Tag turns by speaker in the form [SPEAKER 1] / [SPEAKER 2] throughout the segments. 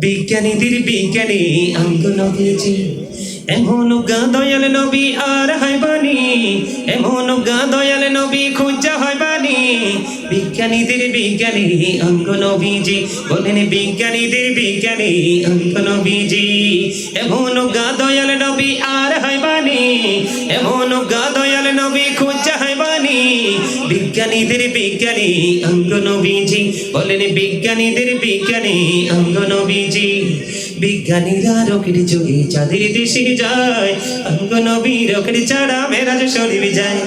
[SPEAKER 1] বিজ্ঞানীদের বিজ্ঞানী অঙ্গ নবীজি এমন গা দয়াল নবী আর হাইবানি এমন গা দয়াল নবী খুঁজা হয়বানি বিজ্ঞানীদের বিজ্ঞানী অঙ্গ নবীজি বলেন বিজ্ঞানীদের বিজ্ঞানী অঙ্গ নবীজি এমন গা দয়াল নবী আর হাইবানি এমন গা দয়াল বিজ্ঞানীদের বিজ্ঞানী অঙ্গ নবীজি বলেন বিজ্ঞানীদের বিজ্ঞানী অঙ্গ নবীজি বিজ্ঞানীরা রকেট যোগে চাঁদের দেশে যায় অঙ্গ নবী রকেট ছাড়া মেরাজ শরীর যায়।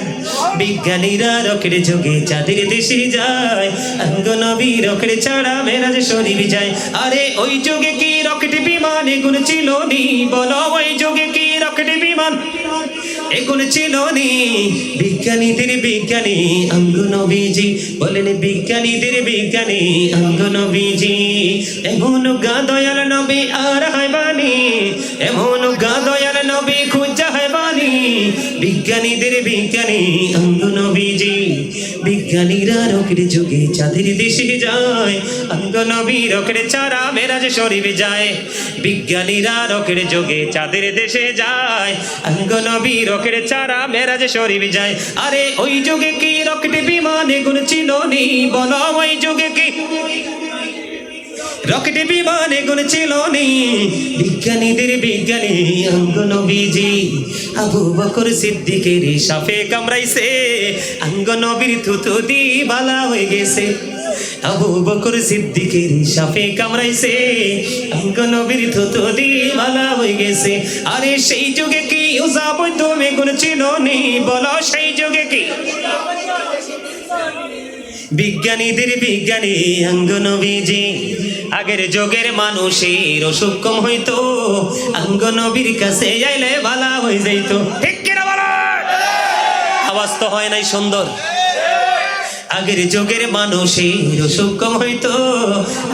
[SPEAKER 1] বিজ্ঞানীরা রকেট যোগে চাঁদের দেশে যায় অঙ্গ নবী রকেট ছাড়া মেরাজ শরীর যায়। আরে ওই যোগে কি রকেট বিমান এগুলো ছিল নি? বলো ওই যোগে কি রকেট বিমান এগুলো ছিল বিজ্ঞানীদের বিজ্ঞানী অঙ্গ নবীজি বলেন বিজ্ঞানীদের বিজ্ঞানী অঙ্গ নবীজি এমন গা দয়াল নবী আর হাইবানি এমন গা দয়াল নবী খুঁজা হাইবানি বিজ্ঞানীদের বিজ্ঞানী অঙ্গ নবীজি বিজ্ঞানীরা রকের যুগে চাঁদের দেশে যায় অঙ্গ নবী রকের চারা মেরাজ শরীফ যায়। বিজ্ঞানীরা রকের যোগে চাঁদের দেশে যায় অঙ্গ নবী রকের চারা মেরাজ শরীফ যায়। আরে ওই যুগে কি রকেট বিমান এগুলো ছিল নি? বলো ওই যুগে কি রকেট বিমান এগুলো ছিল নি? বিজ্ঞানীদের বিজ্ঞানী অঙ্গ নবীজি, আবু বকর সিদ্দিকের সাফে কামড়াইছে অঙ্গ নবীর থুতু দি বালা হয়ে গেছে। আবু বকর সিদ্দিকের সাফে কামড়াইছে অঙ্গ নবীর থুতু দি বালা হয়ে গেছে। আরে সেই যুগে কি উজা বৈদ্য মেগুন ছিল নি বলো সেই যুগে কি? বিজ্ঞানীদের বিজ্ঞানী অঙ্গ নবীজি আগের যুগের মানুষের অসুখ কম হইতো। অঙ্গ নবীর কাছে যাইলে ভালা হয়ে যাইত। ঠিক কিনা বলো? আওয়াজ তো হয় নাই সুন্দর। আগের যুগের মানুষের অসুখ কম হইতো।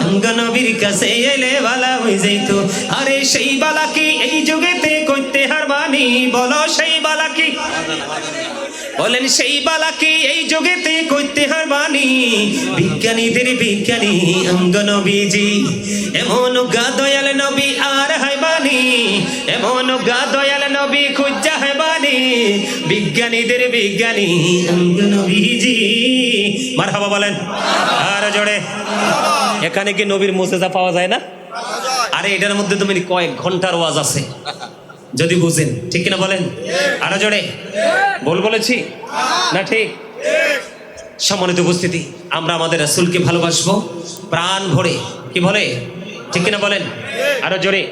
[SPEAKER 1] অঙ্গ নবীর কাছে এলে ভালা হয়ে যাইত। আরে সেই বালা কি এই যুগেতে করতে হারবানি। বলো সেই বালা কি বলেন সেই বালা কি এই যুগেতে করতে হারবানি বিজ্ঞানীদের বিজ্ঞানী অঙ্গ নবীজি এমন গা দয়াল নবী আর হাইবানি এমন গা দয়াল নবী খুঁজা হাইবানি বিজ্ঞানীদের বিজ্ঞানী অঙ্গ নবীজি মারহাবা বলেন। আর জোরে। এখানে কি নবীর মোসেজা পাওয়া যায় না? আরে এটার মধ্যে তুমি কয়েক ঘণ্টার ওয়াজ আছে। যদি বুঝেন, ঠিক কিনা বলেন? আরও জোরে। বল বলেছি? না, ঠিক। সম্মানিত উপস্থিতি, আমরা আমাদের রাসুলকে ভালোবাসবো, প্রাণ ভরে। কি বলে? ঠিক কিনা বলেন? আরও জোরে।